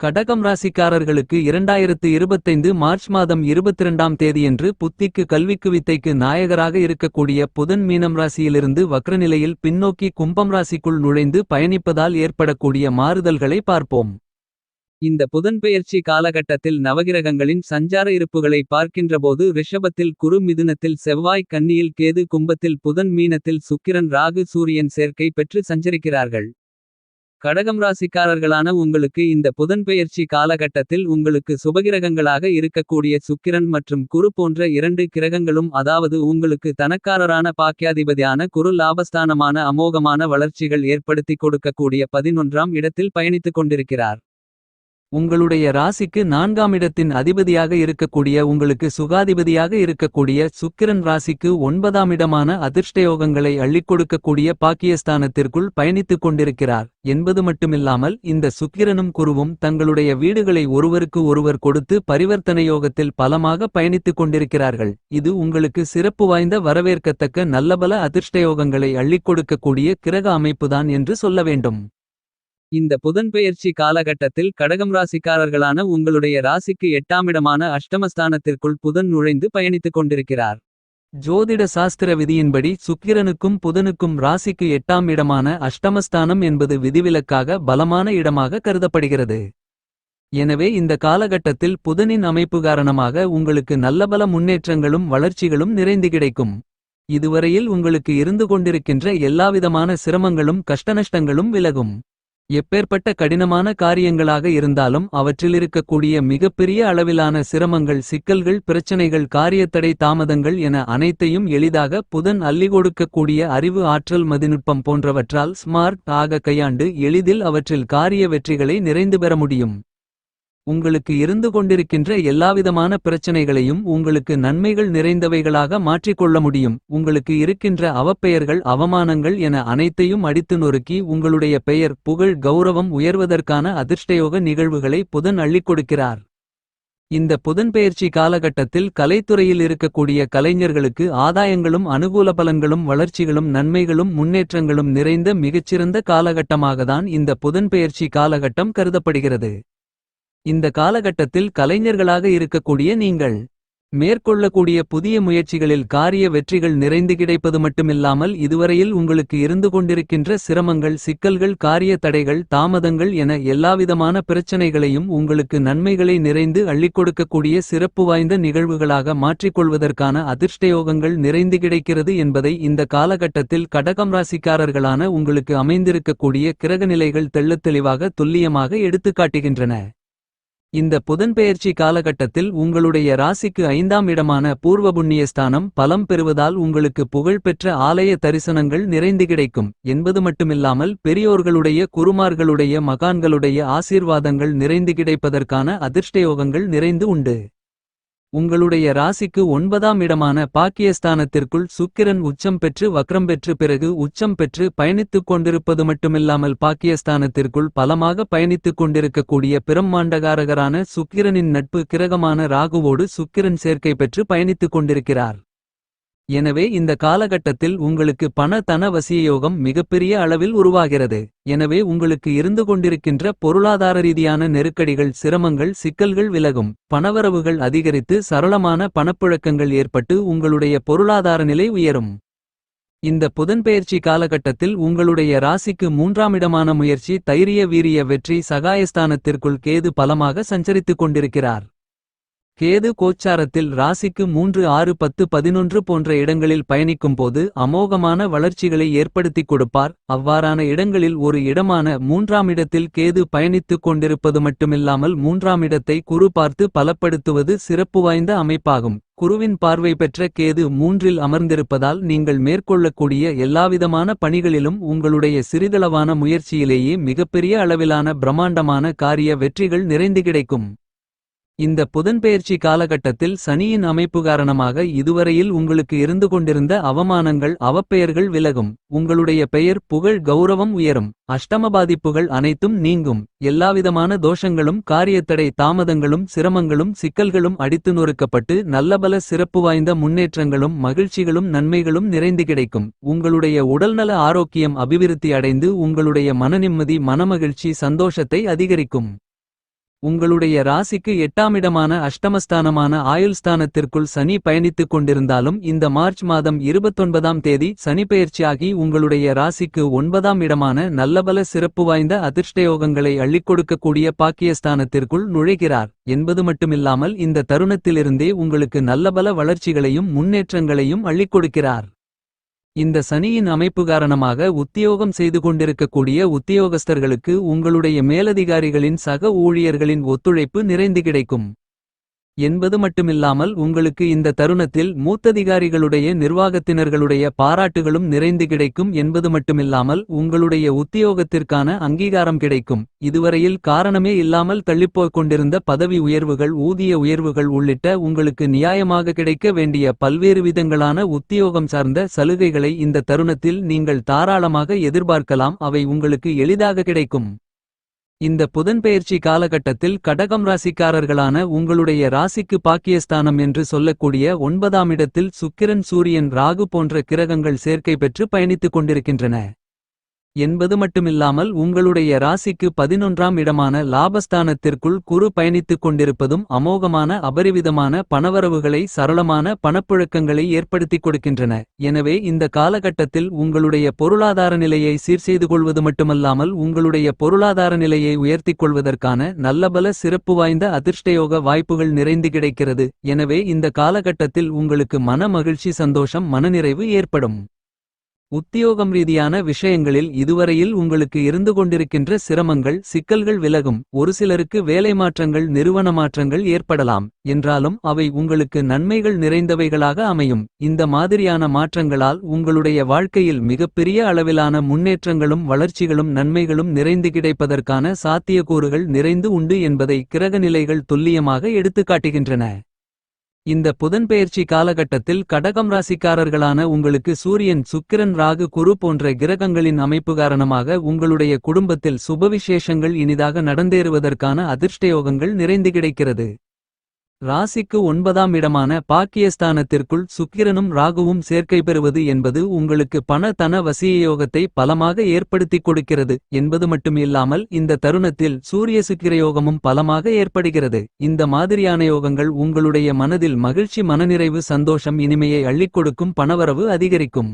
கடகம் ராசிக்காரர்களுக்கு இரண்டாயிரத்து இருபத்தைந்து மார்ச் மாதம் இருபத்திரண்டாம் தேதியன்று புத்திக்கு கல்விக்கு வித்தைக்கு நாயகராக இருக்கக்கூடிய புதன் மீனம் ராசியிலிருந்து வக்ரநிலையில் பின்னோக்கி கும்பம் ராசிக்குள் நுழைந்து பயணிப்பதால் ஏற்படக்கூடிய மாறுதல்களை பார்ப்போம். இந்த புதன் பெயர்ச்சி காலகட்டத்தில் நவகிரகங்களின் சஞ்சார இருப்புகளை பார்க்கின்றபோது ரிஷபத்தில் குரு மிதுனத்தில் செவ்வாய் கன்னியில் கேது கும்பத்தில் புதன் மீனத்தில் சுக்கிரன் ராகு சூரியன் சேர்க்கை பெற்று சஞ்சரிக்கிறார்கள். கடகம் ராசிக்காரர்களான உங்களுக்கு இந்த புதன்பெயர்ச்சி காலகட்டத்தில் உங்களுக்கு சுபகிரகங்களாக இருக்கக்கூடிய சுக்கிரன் மற்றும் குரு போன்ற இரண்டு கிரகங்களும் அதாவது உங்களுக்கு தனக்காரரான பாக்கியாதிபதியான குரு லாபஸ்தானமான அமோகமான வளர்ச்சிகள் ஏற்படுத்திக் கொடுக்கக்கூடிய பதினொன்றாம் இடத்தில் பயணித்துக் கொண்டிருக்கிறார். உங்களுடைய ராசிக்கு நான்காம் இடத்தின் அதிபதியாக இருக்கக்கூடிய உங்களுக்கு சுகாதிபதியாக இருக்கக்கூடிய சுக்கிரன் ராசிக்கு ஒன்பதாம் இடமான அதிர்ஷ்டயோகங்களை அள்ளிக் கொடுக்கக்கூடிய பாக்கியஸ்தானத்திற்குள் பயணித்துக் கொண்டிருக்கிறார். என்பது மட்டுமில்லாமல் இந்த சுக்கிரனும் குருவும் தங்களுடைய வீடுகளை ஒருவருக்கு ஒருவர் கொடுத்து பரிவர்த்தனை யோகத்தில் பலமாக பயணித்துக் கொண்டிருக்கிறார்கள். இது உங்களுக்கு சிறப்பு வாய்ந்த வரவேற்கத்தக்க நல்லபல அதிர்ஷ்டயோகங்களை அள்ளிக் கொடுக்கக்கூடிய கிரக அமைப்புதான் என்று சொல்ல வேண்டும். இந்த புதன்பெயர்ச்சி காலகட்டத்தில் கடகம் ராசிக்காரர்களான உங்களுடைய ராசிக்கு எட்டாமிடமான அஷ்டமஸ்தானத்திற்குள் புதன் நுழைந்து பயணித்துக் கொண்டிருக்கிறார். ஜோதிட சாஸ்திர விதியின்படி சுக்கிரனுக்கும் புதனுக்கும் ராசிக்கு எட்டாம் இடமான அஷ்டமஸ்தானம் என்பது விதிவிலக்காக பலமான இடமாக கருதப்படுகிறது. எனவே இந்த காலகட்டத்தில் புதனின் அமைப்பு காரணமாக உங்களுக்கு நல்லபல முன்னேற்றங்களும் வளர்ச்சிகளும் நிறைந்து கிடைக்கும். இதுவரையில் உங்களுக்கு இருந்து கொண்டிருக்கின்ற எல்லாவிதமான சிரமங்களும் கஷ்டநஷ்டங்களும் விலகும். எப்பேற்பட்ட கடினமான காரியங்களாக இருந்தாலும் அவற்றில் இருக்கக்கூடிய மிகப்பெரிய அளவிலான சிரமங்கள் சிக்கல்கள் பிரச்சனைகள் காரியத்தடை தாமதங்கள் என அனைத்தையும் எளிதாக புதன் அள்ளி கொடுக்கக்கூடிய அறிவு ஆற்றல் மதிநுட்பம் போன்றவற்றால் ஸ்மார்ட் ஆக கையாண்டு எளிதில் அவற்றில் காரிய வெற்றிகளை நிறைந்து பெற முடியும். உங்களுக்கு இருந்து கொண்டிருக்கின்ற எல்லாவிதமான பிரச்சனைகளையும் உங்களுக்கு நன்மைகள் நிறைந்தவைகளாக மாற்றிக்கொள்ள முடியும். உங்களுக்கு இருக்கின்ற அவப்பெயர்கள் அவமானங்கள் என அனைத்தையும் அடித்து நொறுக்கி உங்களுடைய பெயர் புகழ் கௌரவம் உயர்வதற்கான அதிர்ஷ்டயோக நிகழ்வுகளை புதன் அள்ளிக் கொடுக்கிறார். இந்த புதன்பெயர்ச்சி காலகட்டத்தில் கலைத்துறையில் இருக்கக்கூடிய கலைஞர்களுக்கு ஆதாயங்களும் அனுகூல பலன்களும் வளர்ச்சிகளும் நன்மைகளும் முன்னேற்றங்களும் நிறைந்த மிகச்சிறந்த காலகட்டமாகத்தான் இந்த புதன்பெயர்ச்சி காலகட்டம் கருதப்படுகிறது. இந்த காலகட்டத்தில் கலைஞர்களாக இருக்கக்கூடிய நீங்கள் மேற்கொள்ளக்கூடிய புதிய முயற்சிகளில் காரிய வெற்றிகள் நிறைந்து கிடைப்பது மட்டுமில்லாமல் இதுவரையில் உங்களுக்கு இருந்து கொண்டிருக்கின்ற சிரமங்கள் சிக்கல்கள் காரிய தடைகள் தாமதங்கள் என எல்லாவிதமான பிரச்சனைகளையும் உங்களுக்கு நன்மைகளை நிறைந்து அள்ளிக் கொடுக்கக்கூடிய சிறப்பு வாய்ந்த நிகழ்வுகளாக மாற்றிக்கொள்வதற்கான அதிர்ஷ்டயோகங்கள் நிறைந்து கிடைக்கிறது என்பதை இந்த காலகட்டத்தில் கடகம் ராசிக்காரர்களான உங்களுக்கு அமைந்திருக்கக்கூடிய கிரகநிலைகள் தெள்ளத் தெளிவாக துல்லியமாக எடுத்துக்காட்டுகின்றன. இந்த புதன்பெயர்ச்சி காலகட்டத்தில் உங்களுடைய ராசிக்கு ஐந்தாம் இடமான பூர்வ புண்ணியஸ்தானம் பலம் பெறுவதால் உங்களுக்கு புகழ்பெற்ற ஆலய தரிசனங்கள் நிறைந்து கிடைக்கும். என்பது மட்டுமில்லாமல் பெரியோர்களுடைய குருமார்களுடைய மகான்களுடைய ஆசீர்வாதங்கள் நிறைந்து கிடைப்பதற்கான அதிர்ஷ்டயோகங்கள் நிறைந்து உண்டு. உங்களுடைய ராசிக்கு ஒன்பதாம் இடமான பாக்கியஸ்தானத்திற்குள் சுக்கிரன் உச்சம் பெற்று வக்ரம் பெற்று பிறகு உச்சம் பெற்று பயணித்துக் கொண்டிருப்பது மட்டுமில்லாமல் பாக்கியஸ்தானத்திற்குள் பலமாக பயணித்துக் கொண்டிருக்கக்கூடிய பிரம்மாண்டகாரகரான சுக்கிரனின் நட்பு கிரகமான ராகுவோடு சுக்கிரன் சேர்க்கை பெற்று பயணித்துக் கொண்டிருக்கிறார். எனவே இந்த காலகட்டத்தில் உங்களுக்கு பண தன வசியயோகம் மிகப்பெரிய அளவில் உருவாகிறது. எனவே உங்களுக்கு இருந்து கொண்டிருக்கின்ற பொருளாதார ரீதியான நெருக்கடிகள் சிரமங்கள் சிக்கல்கள் விலகும். பணவரவுகள் அதிகரித்து சரளமான பணப்புழக்கங்கள் ஏற்பட்டு உங்களுடைய பொருளாதார நிலை உயரும். இந்த புதன்பெயர்ச்சி காலகட்டத்தில் உங்களுடைய ராசிக்கு மூன்றாம் இடமான முயற்சி தைரிய வீரிய வெற்றி சகாயஸ்தானத்திற்குள் கேது பலமாக சஞ்சரித்துக் கொண்டிருக்கிறார். கேது கோச்சாரத்தில் ராசிக்கு மூன்று ஆறு பத்து பதினொன்று போன்ற இடங்களில் பயணிக்கும்போது அமோகமான வளர்ச்சிகளை ஏற்படுத்திக் கொடுப்பார். அவ்வாறான இடங்களில் ஒரு இடமான மூன்றாம் இடத்தில் கேது பயணித்துக் கொண்டிருப்பது மட்டுமில்லாமல் மூன்றாம் இடத்தை குரு பார்த்து பலப்படுத்துவது சிறப்பு வாய்ந்த அமைப்பாகும். குருவின் பார்வை பெற்ற கேது மூன்றில் அமர்ந்திருப்பதால் நீங்கள் மேற்கொள்ளக்கூடிய எல்லாவிதமான பணிகளிலும் உங்களுடைய சிறிதளவான முயற்சியிலேயே மிகப்பெரிய அளவிலான பிரம்மாண்டமான காரிய வெற்றிகள் நிறைந்து கிடைக்கும். இந்த புதன்பெயர்ச்சி காலகட்டத்தில் சனியின் அமைப்பு காரணமாக இதுவரையில் உங்களுக்கு இருந்து கொண்டிருந்த அவமானங்கள் அவப்பெயர்கள் விலகும். உங்களுடைய பெயர் புகழ் கௌரவம் உயரும். அஷ்டம பாதிப்புகள் அனைத்தும் நீங்கும். எல்லாவிதமான தோஷங்களும் காரியத்தடை தாமதங்களும் சிரமங்களும் சிக்கல்களும் அடித்து நொறுக்கப்பட்டு நல்லபல சிறப்பு வாய்ந்த முன்னேற்றங்களும் மகிழ்ச்சிகளும் நன்மைகளும் நிறைந்து கிடைக்கும். உங்களுடைய உடல்நல ஆரோக்கியம் அபிவிருத்தி அடைந்து உங்களுடைய மனநிம்மதி மனமகிழ்ச்சி சந்தோஷத்தை அதிகரிக்கும். உங்களுடைய ராசிக்கு எட்டாமிடமான அஷ்டமஸ்தானமான ஆயுள் ஸ்தானத்திற்குள் சனி பயணித்துக் கொண்டிருந்தாலும் இந்த மார்ச் மாதம் இருபத்தொன்பதாம் தேதி சனிப்பெயர்ச்சியாகி உங்களுடைய ராசிக்கு ஒன்பதாம் இடமான நல்லபல சிறப்பு வாய்ந்த அதிர்ஷ்டயோகங்களை அள்ளிக் கொடுக்கக்கூடிய பாக்கியஸ்தானத்திற்குள் நுழைகிறார் என்பது மட்டுமில்லாமல் இந்த தருணத்திலிருந்தே உங்களுக்கு நல்லபல வளர்ச்சிகளையும் முன்னேற்றங்களையும் அள்ளிக் கொடுக்கிறார். இந்த சனியின் அமைப்பு காரணமாக உத்தியோகம் செய்து கொண்டிருக்கக்கூடிய உத்தியோகஸ்தர்களுக்கு உங்களுடைய மேலதிகாரிகளின் சக ஊழியர்களின் ஒத்துழைப்பு நிறைந்து கிடைக்கும். என்பது மட்டுமில்லாமல் உங்களுக்கு இந்த தருணத்தில் மூத்ததிகாரிகளுடைய நிர்வாகத்தினர்களுடைய பாராட்டுகளும் நிறைந்து கிடைக்கும் என்பது மட்டுமில்லாமல் உங்களுடைய உத்தியோகத்திற்கான அங்கீகாரம் கிடைக்கும். இதுவரையில் காரணமே இல்லாமல் தள்ளிப்போய்க் கொண்டிருந்த பதவி உயர்வுகள் ஊதிய உயர்வுகள் உள்ளிட்ட உங்களுக்கு நியாயமாக கிடைக்க வேண்டிய பல்வேறு விதங்களான உத்தியோகம் சார்ந்த சலுகைகளை இந்த தருணத்தில் நீங்கள் தாராளமாக எதிர்பார்க்கலாம். அவை உங்களுக்கு எளிதாக கிடைக்கும். இந்த புதன்பெயர்ச்சி காலகட்டத்தில் கடகம் ராசிக்காரர்களான உங்களுடைய ராசிக்கு பாக்கியஸ்தானம் என்று சொல்லக்கூடிய ஒன்பதாம் இடத்தில் சுக்கிரன் சூரியன் ராகு போன்ற கிரகங்கள் சேர்க்கை பெற்று பயணித்துக் கொண்டிருக்கின்றன. என்பது மட்டுமில்லாமல் உங்களுடைய ராசிக்கு பதினொன்றாம் இடமான லாபஸ்தானத்திற்குள் குரு பயணித்துக் கொண்டிருப்பதும் அமோகமான அபரிவிதமான பணவரவுகளை சரளமான பணப்புழக்கங்களை ஏற்படுத்திக் கொடுக்கின்றன. எனவே இந்த காலகட்டத்தில் உங்களுடைய பொருளாதார நிலையை சீர்செய்து கொள்வது மட்டுமல்லாமல் உங்களுடைய பொருளாதார நிலையை உயர்த்திக் கொள்வதற்கான நல்லபல சிறப்பு வாய்ந்த அதிர்ஷ்டயோக வாய்ப்புகள் நிறைந்து கிடைக்கிறது. எனவே இந்த காலகட்டத்தில் உங்களுக்கு மன மகிழ்ச்சி சந்தோஷம் மனநிறைவு ஏற்படும். உத்தியோகம் ரீதியான விஷயங்களில் இதுவரையில் உங்களுக்கு இருந்து கொண்டிருக்கின்ற சிரமங்கள் சிக்கல்கள் விலகும். ஒரு சிலருக்கு வேலை மாற்றங்கள் நிறுவன மாற்றங்கள் ஏற்படலாம். என்றாலும் அவை உங்களுக்கு நன்மைகள் நிறைந்தவைகளாக அமையும். இந்த மாதிரியான மாற்றங்களால் உங்களுடைய வாழ்க்கையில் மிகப்பெரிய அளவிலான முன்னேற்றங்களும் வளர்ச்சிகளும் நன்மைகளும் நிறைந்து கிடைப்பதற்கான சாத்தியக்கூறுகள் நிறைந்து உண்டு என்பதை கிரகநிலைகள் துல்லியமாக எடுத்துக்காட்டுகின்றன. இந்த புதன்பெயர்ச்சி காலகட்டத்தில் கடகம் ராசிக்காரர்களான உங்களுக்கு சூரியன் சுக்கிரன் ராகு குரு போன்ற கிரகங்களின் அமைப்பு காரணமாக உங்களுடைய குடும்பத்தில் சுபவிசேஷங்கள் இனிதாக நடந்தேறுவதற்கான அதிர்ஷ்டயோகங்கள் நிறைந்து கிடைக்கிறது. ராசிக்கு ஒன்பதாம் இடமான பாக்கியஸ்தானத்திற்குள் சுக்கிரனும் ராகுவும் சேர்க்கை பெறுவது என்பது உங்களுக்கு பண தன வசியயோகத்தை பலமாக ஏற்படுத்திக் கொடுக்கிறது என்பது மட்டுமில்லாமல் இந்த தருணத்தில் சூரிய சுக்கிரயோகமும் பலமாக ஏற்படுகிறது. இந்த மாதிரியான யோகங்கள் உங்களுடைய மனதில் மகிழ்ச்சி மனநிறைவு சந்தோஷம் இனிமையை அள்ளிக் கொடுக்கும் பணவரவு அதிகரிக்கும்.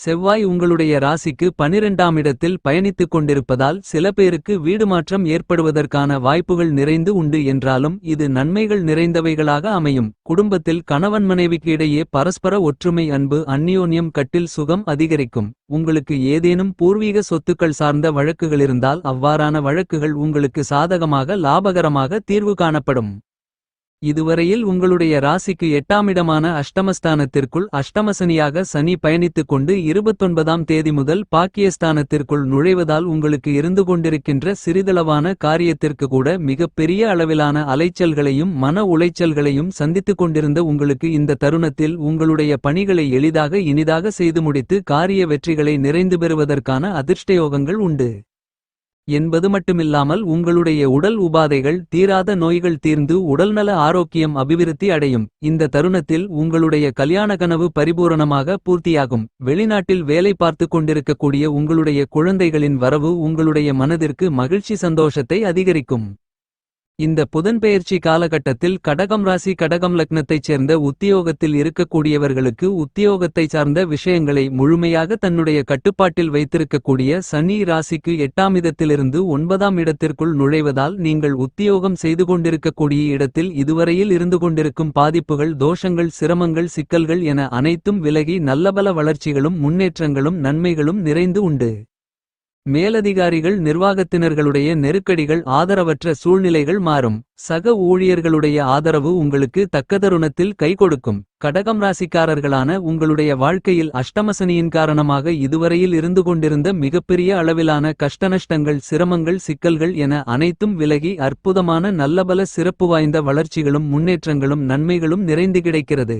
செவ்வாய் உங்களுடைய ராசிக்கு பனிரெண்டாம் இடத்தில் பயணித்துக் கொண்டிருப்பதால் சில பேருக்கு வீடு மாற்றம் ஏற்படுவதற்கான வாய்ப்புகள் நிறைந்து உண்டு என்றாலும் இது நன்மைகள் நிறைந்தவைகளாக அமையும். குடும்பத்தில் கணவன் மனைவிக்கு இடையே பரஸ்பர ஒற்றுமை அன்பு அந்நியோன்யம் கட்டில் சுகம் அதிகரிக்கும். உங்களுக்கு ஏதேனும் பூர்வீக சொத்துக்கள் சார்ந்த வழக்குகள் இருந்தால் அவ்வாறான வழக்குகள் உங்களுக்கு சாதகமாக லாபகரமாக தீர்வு காணப்படும். இதுவரையில் உங்களுடைய ராசிக்கு எட்டாமிடமான அஷ்டமஸ்தானத்திற்குள் அஷ்டமசனியாக சனி பயணித்துக் கொண்டு இருபத்தொன்பதாம் தேதி முதல் பாக்கியஸ்தானத்திற்குள் நுழைவதால் உங்களுக்கு இருந்து கொண்டிருக்கின்ற சிறிதளவான காரியத்திற்கு கூட மிகப்பெரிய அளவிலான அலைச்சல்களையும் மன உளைச்சல்களையும் சந்தித்துக் கொண்டிருந்த உங்களுக்கு இந்த தருணத்தில் உங்களுடைய பணிகளை எளிதாக இனிதாக செய்து முடித்து காரிய வெற்றிகளை நிறைந்து பெறுவதற்கான அதிர்ஷ்டயோகங்கள் உண்டு. என்பது மட்டுமில்லாமல் உங்களுடைய உடல் உபாதைகள் தீராத நோய்கள் தீர்ந்து உடல்நல ஆரோக்கியம் அபிவிருத்தி அடையும். இந்த தருணத்தில் உங்களுடைய கல்யாண கனவு பரிபூரணமாக பூர்த்தியாகும். வெளிநாட்டில் வேலை பார்த்து கொண்டிருக்கக்கூடிய உங்களுடைய குழந்தைகளின் வரவு உங்களுடைய மனதிற்கு மகிழ்ச்சி சந்தோஷத்தை அதிகரிக்கும். இந்த புதன்பெயர்ச்சி காலகட்டத்தில் கடகம் ராசி கடகம் லக்னத்தைச் சேர்ந்த உத்தியோகத்தில் இருக்கக்கூடியவர்களுக்கு உத்தியோகத்தை சார்ந்த விஷயங்களை முழுமையாக தன்னுடைய கட்டுப்பாட்டில் வைத்திருக்கக்கூடிய சனி ராசிக்கு எட்டாம் இடத்திலிருந்து ஒன்பதாம் இடத்திற்குள் நுழைவதால் நீங்கள் உத்தியோகம் செய்து கொண்டிருக்கக்கூடிய இடத்தில் இதுவரையில் இருந்து கொண்டிருக்கும் பாதிப்புகள் தோஷங்கள் சிரமங்கள் சிக்கல்கள் என அனைத்தும் விலகி நல்லபல வளர்ச்சிகளும் முன்னேற்றங்களும் நன்மைகளும் நிறைந்து உண்டு. மேலதிகாரிகள் நிர்வாகத்தினர்களுடைய நெருக்கடிகள் ஆதரவற்ற சூழ்நிலைகள் மாறும். சக ஊழியர்களுடைய ஆதரவு உங்களுக்கு தக்கதருணத்தில் கை கொடுக்கும். கடகம் ராசிக்காரர்களான உங்களுடைய வாழ்க்கையில் அஷ்டமசனியின் காரணமாக இதுவரையில் இருந்து கொண்டிருந்த மிகப்பெரிய அளவிலான கஷ்டநஷ்டங்கள் சிரமங்கள் சிக்கல்கள் என அனைத்தும் விலகி அற்புதமான நல்லபல சிறப்பு வாய்ந்த வளர்ச்சிகளும் முன்னேற்றங்களும் நன்மைகளும் நிறைந்து கிடைக்கிறது.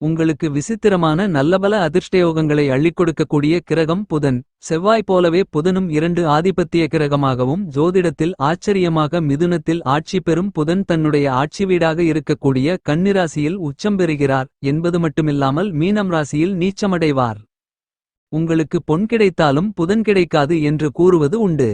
உங்களுக்கு விசித்திரமான நல்லபல அதிர்ஷ்டயோகங்களை அள்ளிக் கொடுக்கக்கூடிய கிரகம் புதன். செவ்வாய் போலவே புதனும் இரண்டு ஆதிபத்திய கிரகமாகவும் ஜோதிடத்தில் ஆச்சரியமாக மிதுனத்தில் ஆட்சி பெறும் புதன் தன்னுடைய ஆட்சி வீடாக இருக்கக்கூடிய கன்னிராசியில் உச்சம் பெறுகிறார் என்பது மட்டுமில்லாமல் மீனம் ராசியில் நீச்சமடைவார். உங்களுக்கு பொன் கிடைத்தாலும் புதன் கிடைக்காது என்று கூறுவது உண்டு.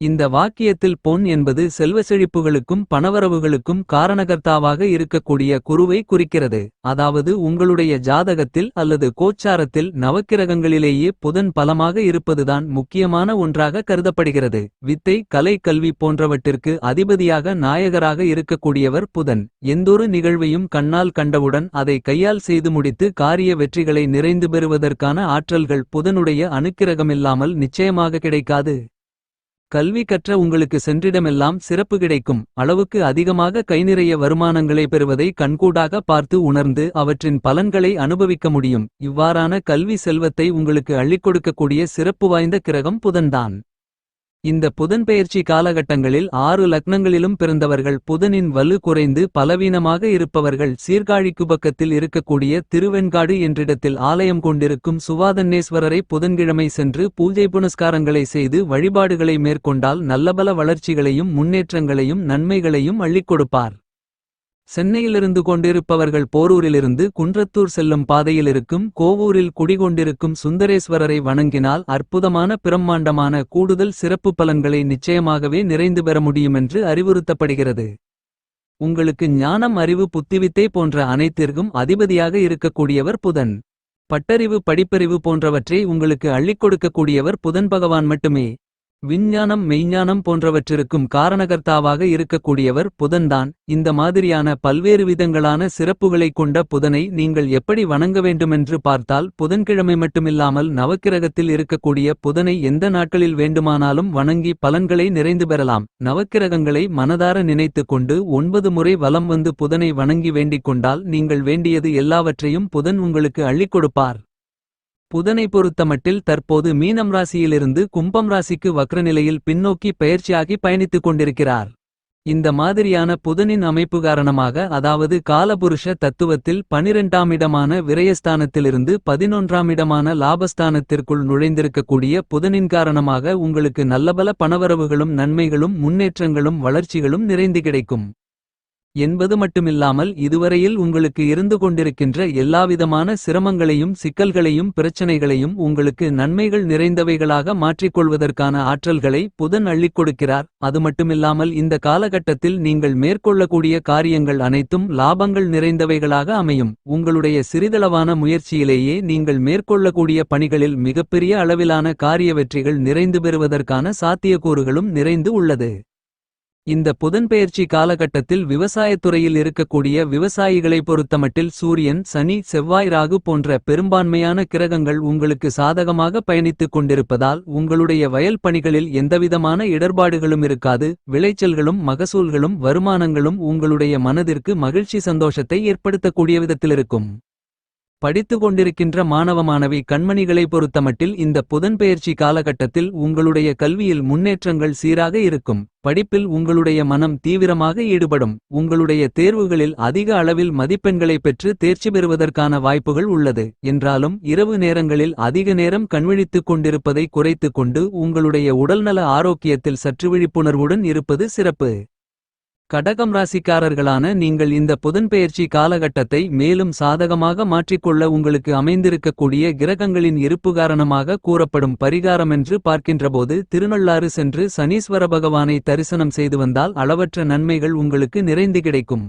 இந்த வாக்கியத்தில் பொன் என்பது செல்வ செழிப்புகளுக்கும் பணவரவுகளுக்கும் காரணகர்த்தாவாக இருக்கக்கூடிய குருவை குறிக்கிறது. அதாவது உங்களுடைய ஜாதகத்தில் அல்லது கோச்சாரத்தில் நவக்கிரகங்களிலேயே புதன் பலமாக இருப்பதுதான் முக்கியமான ஒன்றாக கருதப்படுகிறது. வித்தை கலை கல்வி போன்றவற்றிற்கு அதிபதியாக நாயகராக இருக்கக்கூடியவர் புதன். எந்தொரு நிகழ்வையும் கண்ணால் கண்டவுடன் அதை கையால் செய்து முடித்து காரிய வெற்றிகளை நிறைந்து பெறுவதற்கான ஆற்றல்கள் புதனுடைய அணுக்கிரகமில்லாமல் நிச்சயமாக கிடைக்காது. கல்வி கற்ற உங்களுக்கு சென்றிடமெல்லாம் சிறப்பு கிடைக்கும். அளவுக்கு அதிகமாக கைநிறைய வருமானங்களை பெறுவதை கண்கூடாக பார்த்து உணர்ந்து அவற்றின் பலன்களை அனுபவிக்க முடியும். இவ்வாறான கல்வி செல்வத்தை உங்களுக்கு அள்ளிக் கொடுக்கக்கூடிய சிறப்பு வாய்ந்த கிரகம் புதன்தான். இந்த புதன்பெயர்ச்சி காலகட்டங்களில் ஆறு லக்னங்களிலும் பிறந்தவர்கள் புதனின் வலு குறைந்து பலவீனமாக இருப்பவர்கள் சீர்காழிக்கு பக்கத்தில் இருக்கக்கூடிய திருவெண்காடு என்றிடத்தில் ஆலயம் கொண்டிருக்கும் சுவாதன்னேஸ்வரரை புதன்கிழமை சென்று பூஜை புனஸ்காரங்களை செய்து வழிபாடுகளை மேற்கொண்டால் நல்லபல வளர்ச்சிகளையும் முன்னேற்றங்களையும் நன்மைகளையும் அள்ளிக் கொடுப்பார். சென்னையிலிருந்து கொண்டிருப்பவர்கள் போரூரிலிருந்து குன்றத்தூர் செல்லும் பாதையில் இருக்கும் கோவூரில் குடிகொண்டிருக்கும் சுந்தரேஸ்வரரை வணங்கினால் அற்புதமான பிரம்மாண்டமான கூடுதல் சிறப்பு பலன்களை நிச்சயமாகவே நிறைந்து பெற முடியுமென்று அறிவுறுத்தப்படுகிறது. உங்களுக்கு ஞானம் அறிவு புத்திவித்தை போன்ற அனைத்திற்கும் அதிபதியாக இருக்கக்கூடியவர் புதன். பட்டறிவு படிப்பறிவு போன்றவற்றை உங்களுக்கு அள்ளிக் கொடுக்கக்கூடியவர் புதன் பகவான் மட்டுமே. விஞ்ஞானம் மெய்ஞானம் போன்றவற்றிற்கும் காரணகர்த்தாவாக இருக்கக்கூடியவர் புதன்தான். இந்த மாதிரியான பல்வேறு விதங்களான சிறப்புகளைக் கொண்ட புதனை நீங்கள் எப்படி வணங்க வேண்டுமென்று பார்த்தால் புதன்கிழமை மட்டுமில்லாமல் நவக்கிரகத்தில் இருக்கக்கூடிய புதனை எந்த நாட்களில் வேண்டுமானாலும் வணங்கி பலன்களை நிறைந்து பெறலாம். நவக்கிரகங்களை மனதார நினைத்துக் கொண்டு ஒன்பது முறை வலம் வந்து புதனை வணங்கி வேண்டிக் கொண்டால் நீங்கள் வேண்டியது எல்லாவற்றையும் புதன் உங்களுக்கு அள்ளிக் கொடுப்பார். புதனை பொறுத்தமட்டில் தற்போது மீனம் ராசியிலிருந்து கும்பம் ராசிக்கு வக்ரநிலையில் பின்னோக்கி பெயர்ச்சியாகி பயணித்துக் கொண்டிருக்கிறார். இந்த மாதிரியான புதனின் அமைப்பு காரணமாக அதாவது காலபுருஷ தத்துவத்தில் பனிரெண்டாம் இடமான விரயஸ்தானத்திலிருந்து பதினொன்றாம் இடமான லாபஸ்தானத்திற்குள் நுழைந்திருக்கக்கூடிய புதனின் காரணமாக உங்களுக்கு நல்லபல பணவரவுகளும் நன்மைகளும் முன்னேற்றங்களும் வளர்ச்சிகளும் நிறைந்து கிடைக்கும். என்பது மட்டுமில்லாமல் இதுவரையில் உங்களுக்கு இருந்து கொண்டிருக்கின்ற எல்லாவிதமான சிரமங்களையும் சிக்கல்களையும் பிரச்சனைகளையும் உங்களுக்கு நன்மைகள் நிறைந்தவைகளாக மாற்றிக்கொள்வதற்கான ஆற்றல்களை புதன் அள்ளிக் கொடுக்கிறார். அது மட்டுமில்லாமல் இந்த காலகட்டத்தில் நீங்கள் மேற்கொள்ளக்கூடிய காரியங்கள் அனைத்தும் லாபங்கள் நிறைந்தவைகளாக அமையும். உங்களுடைய சிறிதளவான முயற்சியிலேயே நீங்கள் மேற்கொள்ளக்கூடிய பணிகளில் மிகப்பெரிய அளவிலான காரிய வெற்றிகள் நிறைந்து பெறுவதற்கான சாத்தியக்கூறுகளும் நிறைந்து உள்ளது. இந்த புதன்பெயர்ச்சி காலகட்டத்தில் விவசாயத்துறையில் இருக்கக்கூடிய விவசாயிகளை பொறுத்தமட்டில் சூரியன் சனி செவ்வாய் ராகு போன்ற பெரும்பான்மையான கிரகங்கள் உங்களுக்கு சாதகமாக பயணித்துக் கொண்டிருப்பதால் உங்களுடைய வயல் பணிகளில் எந்தவிதமான இடர்பாடுகளும் இருக்காது விளைச்சல்களும் மகசூல்களும் வருமானங்களும் உங்களுடைய மனதிற்கு மகிழ்ச்சி சந்தோஷத்தை ஏற்படுத்தக்கூடிய விதத்திலிருக்கும். படித்து கொண்டிருக்கின்ற மாணவ மாணவி கண்மணிகளை பொறுத்தமட்டில் இந்த புதன்பெயர்ச்சி காலகட்டத்தில் உங்களுடைய கல்வியில் முன்னேற்றங்கள் சீராக இருக்கும். படிப்பில் உங்களுடைய மனம் தீவிரமாக ஈடுபடும். உங்களுடைய தேர்வுகளில் அதிக அளவில் மதிப்பெண்களை பெற்று தேர்ச்சி பெறுவதற்கான வாய்ப்புகள் உள்ளது. என்றாலும் இரவு நேரங்களில் அதிக நேரம் கண்விழித்துக் கொண்டிருப்பதை குறைத்துக் கொண்டு உங்களுடைய உடல்நல ஆரோக்கியத்தில் சற்று விழிப்புணர்வுடன் இருப்பது சிறப்பு. கடகம் ராசிக்காரர்களான நீங்கள் இந்த புதன்பெயர்ச்சி காலகட்டத்தை மேலும் சாதகமாக மாற்றிக்கொள்ள உங்களுக்கு அமைந்திருக்கக்கூடிய கிரகங்களின் இருப்பு காரணமாக கூறப்படும் பரிகாரமென்று பார்க்கின்றபோது திருநள்ளாறு சென்று சனீஸ்வர பகவானை தரிசனம் செய்து வந்தால் அளவற்ற நன்மைகள் உங்களுக்கு நிறைந்து கிடைக்கும்.